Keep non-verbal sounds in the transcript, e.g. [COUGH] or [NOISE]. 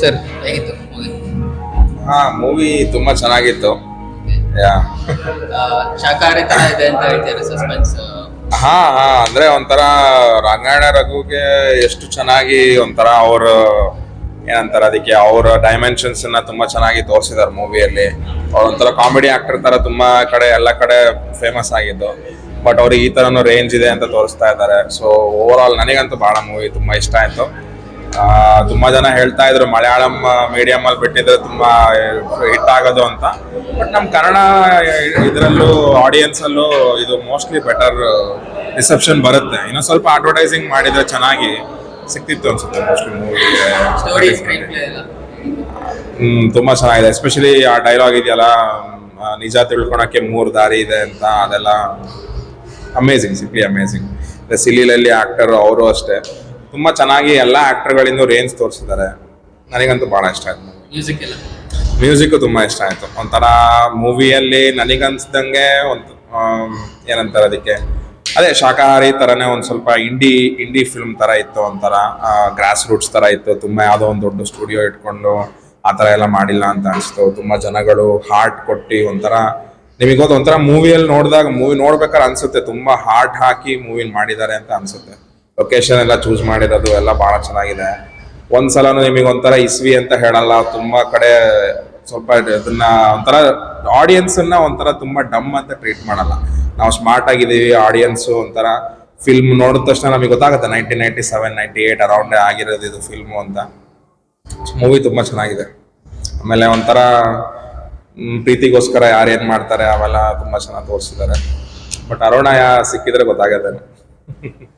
Sir ಹೇಗಿತ್ತು movie ಹಾ movie ತುಂಬಾ ಚೆನ್ನಾಗಿತ್ತು. ಯಾ ಶಾಕಾಹಾರಿ ತರ ಇದೆ ಅಂತ ಹೇಳ್ತಾರೆ ಸಸ್ಪೆನ್ಸ್ ಹಾ ಹಾ ಅಂದ್ರೆ ಒಂಥರ ರಂಗಾಯಣ ರಘುಗೆ ಎಷ್ಟು ಚೆನ್ನಾಗಿ ಒಂಥರ ಅವ್ರ ಏನಂತಾರೆ ಅದಕ್ಕೆ ಅವರ ಡೈಮೆನ್ಷನ್ಸ್ ಅನ್ನ ತುಂಬಾ ಚೆನ್ನಾಗಿ ತೋರಿಸಿದಾರೆ ಮೂವಿಯಲ್ಲಿ ಅವ್ರ ಒಂಥರ ಕಾಮಿಡಿ ಆಕ್ಟರ್ ತರ ತುಂಬಾ ಕಡೆ ಎಲ್ಲ ಕಡೆ ಫೇಮಸ್ ಆಗಿದ್ದು. ಬಟ್ ಅವ್ರಿಗೆ ಈ ತರನು ರೇಂಜ್ ಇದೆ ಅಂತ ತೋರಿಸ್ತಾ ಇದ್ದಾರೆ. ಸೊ ಓವರ್ ಆಲ್ ನನಗಂತೂ ಬಹಳ ಮೂವಿ ತುಂಬಾ ಇಷ್ಟ ಆಯ್ತು. ತುಂಬಾ ಜನ ಹೇಳ್ತಾ ಇದ್ರು ಮಲಯಾಳಂ ಮೀಡಿಯಂ ಅಲ್ಲಿ ಬಿಟ್ಟಿದ್ರೆ ತುಂಬಾ ಹಿಟ್ ಆಗೋದು ಅಂತ. ಬಟ್ ನಮ್ಮ ಕನ್ನಡ ಇದರಲ್ಲೂ ಆಡಿಯನ್ಸ್ ಅಲ್ಲೂ ಇದು ಮೋಸ್ಟ್ಲಿ ಬೆಟರ್ ರಿಸೆಪ್ಷನ್ ಬರುತ್ತೆ. ಇನ್ನೊಂದು ಸ್ವಲ್ಪ ಅಡ್ವರ್ಟೈಸಿಂಗ್ ಮಾಡಿದ್ರೆ ಚೆನ್ನಾಗಿ ಸಿಕ್ತಿತ್ತು ಅನ್ಸುತ್ತೆ ಮೋಸ್ಟ್ಲಿ ಮೂವಿ ತುಂಬಾ ಚೆನ್ನಾಗಿದೆ. ಎಸ್ಪೆಷಲಿ ಆ ಡೈಲಾಗ್ ಇದೆಯಲ್ಲ ನಿಜ ತಿಳ್ಕೊಳಕ್ಕೆ ಮೂರು ದಾರಿ ಇದೆ ಅಂತ ಅದೆಲ್ಲ ಅಮೇಝಿಂಗ್ ಸಿಂಪ್ಲಿ ಅಮೇಝಿಂಗ್ ಸಿಲಿಲಲ್ಲಿ ಆಕ್ಟರ್ ಅವರು ಅಷ್ಟೇ. ತುಂಬಾ ಚೆನ್ನಾಗಿ ಎಲ್ಲ ಆಕ್ಟರ್ಗಳಿಂದ ರೇಂಜ್ ತೋರಿಸಿದ್ದಾರೆ. ನನಗಂತೂ ಬಹಳ ಇಷ್ಟ ಆಯ್ತು. ಮ್ಯೂಸಿಕ್ ಎಲ್ಲ? ಮ್ಯೂಸಿಕ್ ತುಂಬಾ ಇಷ್ಟ ಆಯ್ತು. ಒಂಥರ ಮೂವಿಯಲ್ಲಿ ನನಗನ್ಸ್ದಂಗೆ ಒಂದು ಏನಂತಾರೆ ಅದಕ್ಕೆ? ಅದೇ ಶಾಕಾಹಾರಿ ತರನೇ ಒಂದು ಸ್ವಲ್ಪ ಇಂಡಿ ಇಂಡಿ ಫಿಲ್ಮ್ ತರ ಇತ್ತು ಒಂಥರ. ಗ್ರಾಸ್ ರೂಟ್ಸ್ ತರ ಇತ್ತು. ತುಂಬಾ ಯಾವುದೋ ಒಂದು ದೊಡ್ಡ ಸ್ಟುಡಿಯೋ ಇಟ್ಕೊಂಡು ಆ ತರ ಎಲ್ಲ ಮಾಡಿಲ್ಲ ಅಂತ ಅನಿಸ್ತು. ತುಂಬಾ ಜನಗಳು ಹಾರ್ಟ್ ಕೊಟ್ಟು ಒಂಥರ ನಿಮಗೆ ಗೊತ್ತು ಒಂಥರ ಮೂವಿಯಲ್ಲಿ ನೋಡಿದಾಗ ಮೂವಿ ನೋಡ್ಬೇಕಾದ್ರೆ ಅನ್ಸುತ್ತೆ. ತುಂಬಾ ಹಾರ್ಟ್ ಹಾಕಿ ಮೂವಿ ಮಾಡಿದ್ದಾರೆ ಅಂತ ಅನ್ಸುತ್ತೆ. ಲೊಕೇಶನ್ ಎಲ್ಲ ಚೂಸ್ ಮಾಡಿರೋದು ಎಲ್ಲ ಬಹಳ ಚೆನ್ನಾಗಿದೆ. ಒಂದ್ಸಲ ನಿಮಗೆ ಒಂಥರ ಇಸ್ವಿ ಅಂತ ಹೇಳಲ್ಲ, ತುಂಬಾ ಕಡೆ ಸ್ವಲ್ಪ ಅದನ್ನ ಒಂಥರ ಆಡಿಯನ್ಸ್ ಅನ್ನ ಒಂಥರ ತುಂಬಾ ಡಮ್ ಅಂತ ಟ್ರೀಟ್ ಮಾಡಲ್ಲ. ನಾವು ಸ್ಮಾರ್ಟ್ ಆಗಿದ್ದೀವಿ ಆಡಿಯನ್ಸ್ ಒಂಥರ ಫಿಲ್ಮ್ ನೋಡಿದ ತಕ್ಷಣ ನಮಗೆ ಗೊತ್ತಾಗುತ್ತೆ nineteen ninety seven ninety eight around ಆಗಿರೋದು ಇದು ಫಿಲ್ಮು ಅಂತ. ಮೂವಿ ತುಂಬಾ ಚೆನ್ನಾಗಿದೆ. ಆಮೇಲೆ ಒಂಥರ ಪ್ರೀತಿಗೋಸ್ಕರ ಯಾರು ಏನು ಮಾಡ್ತಾರೆ ಅವೆಲ್ಲ ತುಂಬಾ ಚೆನ್ನಾಗಿ ತೋರಿಸಿದ್ದಾರೆ. ಬಟ್ ಅರುಣ ಯಾ ಸಿಕ್ಕಿದ್ರೆ ಗೊತ್ತಾಗತ್ತೆ. [LAUGHS]